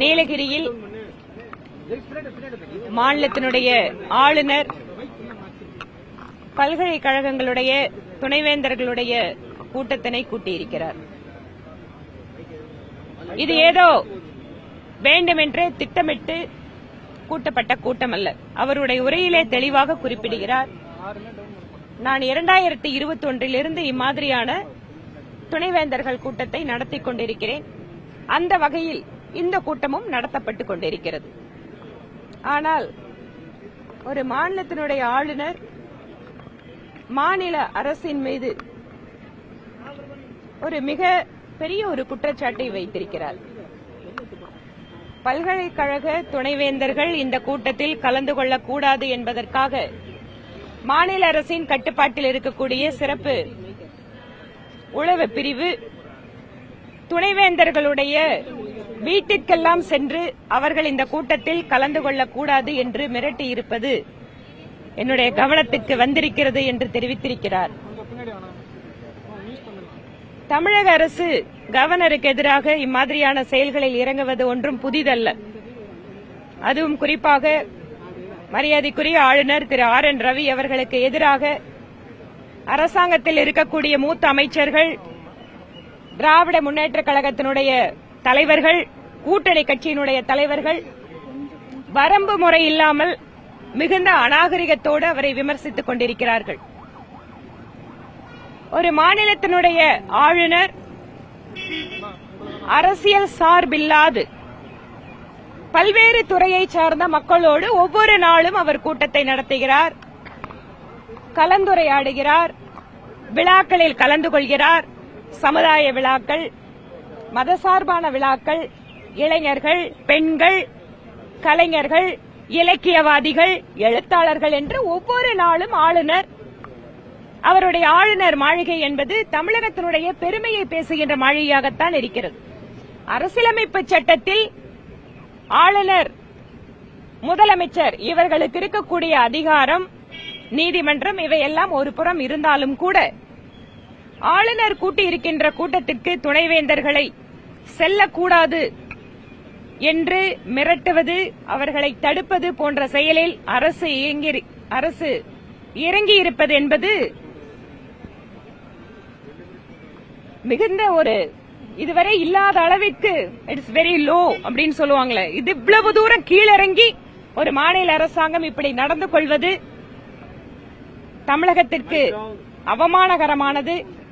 நீலகிரியில் மாநிலத்தினுடைய ஆளுநர் பல்கலைக்கழகங்களுடைய துணைவேந்தர்களுடைய கூட்டத்தினை கூட்டியிருக்கிறார். இது ஏதோ வேண்டுமென்றே திட்டமிட்டு கூட்டப்பட்ட கூட்டம் அல்ல அவருடைய உரையிலே தெளிவாக குறிப்பிடுகிறார் நான் இரண்டாயிரத்தி இருபத்தி ஒன்றிலிருந்து இம்மாதிரியான துணைவேந்தர்கள் கூட்டத்தை நடத்தி கொண்டிருக்கிறேன். அந்த வகையில் இந்த கூட்டமும் நடத்தப்பட்டுக் கொண்டிருக்கிறது. ஆனால் ஒரு மாநிலத்தினுடைய ஆளுநர் மாநில அரசின் மீது ஒரு மிக பெரிய ஒரு குற்றச்சாட்டை வைத்திருக்கிறார். பல்கலைக்கழக துணைவேந்தர்கள் இந்த கூட்டத்தில் கலந்து கொள்ளக்கூடாது என்பதற்காக மாநில அரசின் கட்டுப்பாட்டில் இருக்கக்கூடிய சிறப்பு உளவு பிரிவு துணைவேந்தர்களுடைய வீட்டிற்கெல்லாம் சென்று அவர்கள் இந்த கூட்டத்தில் கலந்து கொள்ளக்கூடாது என்று மிரட்டியிருப்பது என்னுடைய கவனத்திற்கு வந்திருக்கிறது என்று தெரிவித்திருக்கிறார். தமிழக அரசு கவர்னருக்கு எதிராக இம்மாதிரியான செயல்களில் இறங்குவது ஒன்றும் புதிதல்ல. அதுவும் குறிப்பாக மரியாதைக்குரிய ஆளுநர் திரு ஆர் என் ரவி அவர்களுக்கு எதிராக அரசாங்கத்தில் இருக்கக்கூடிய மூத்த அமைச்சர்கள் திராவிட முன்னேற்ற கழகத்தினுடைய தலைவர்கள் கூட்டணி கட்சியினுடைய தலைவர்கள் வரம்பு முறை இல்லாமல் மிகுந்த அநாகரிகத்தோடு அவரை விமர்சித்துக் கொண்டிருக்கிறார்கள். ஒரு மாநிலத்தினுடைய ஆளுநர் அரசியல் சார்பில்லாது பல்வேறு துறையை சார்ந்த மக்களோடு ஒவ்வொரு நாளும் அவர் கூட்டத்தை நடத்துகிறார் கலந்துரையாடுகிறார் விழாக்களில் கலந்து கொள்கிறார் சமுதாய விழாக்கள் மதசார்பான விழாக்கள் இளைஞர்கள் பெண்கள் கலைஞர்கள் இலக்கியவாதிகள் எழுத்தாளர்கள் என்று ஒவ்வொரு நாளும் ஆளுநர் அவருடைய ஆளுநர் மாளிகை என்பது தமிழகத்தினுடைய பெருமையை பேசுகின்ற மாளிகையாகத்தான் இருக்கிறது. அரசியலமைப்பு சட்டத்தில் ஆளுநர் முதலமைச்சர் இவர்களுக்கு இருக்கக்கூடிய அதிகாரம் நீதிமன்றம் இவையெல்லாம் ஒரு புறம் இருந்தாலும் கூட ஆளுநர் கூட்டியிருக்கின்ற கூட்டத்திற்கு துணைவேந்தர்களை செல்லக்கூடாது என்று மிரட்டுவது அவர்களை தடுப்பது போன்ற செயலில் அரசு அரசு இறங்கியிருப்பது என்பது மிகுந்த ஒரு இதுவரை இல்லாத அளவிற்கு இட்ஸ் வெரி லோ அப்படின்னு சொல்லுவாங்களே. இது இவ்வளவு தூரம் கீழிறங்கி ஒரு மாநில அரசாங்கம் இப்படி நடந்து கொள்வது தமிழகத்திற்கு அவமானகரமானது.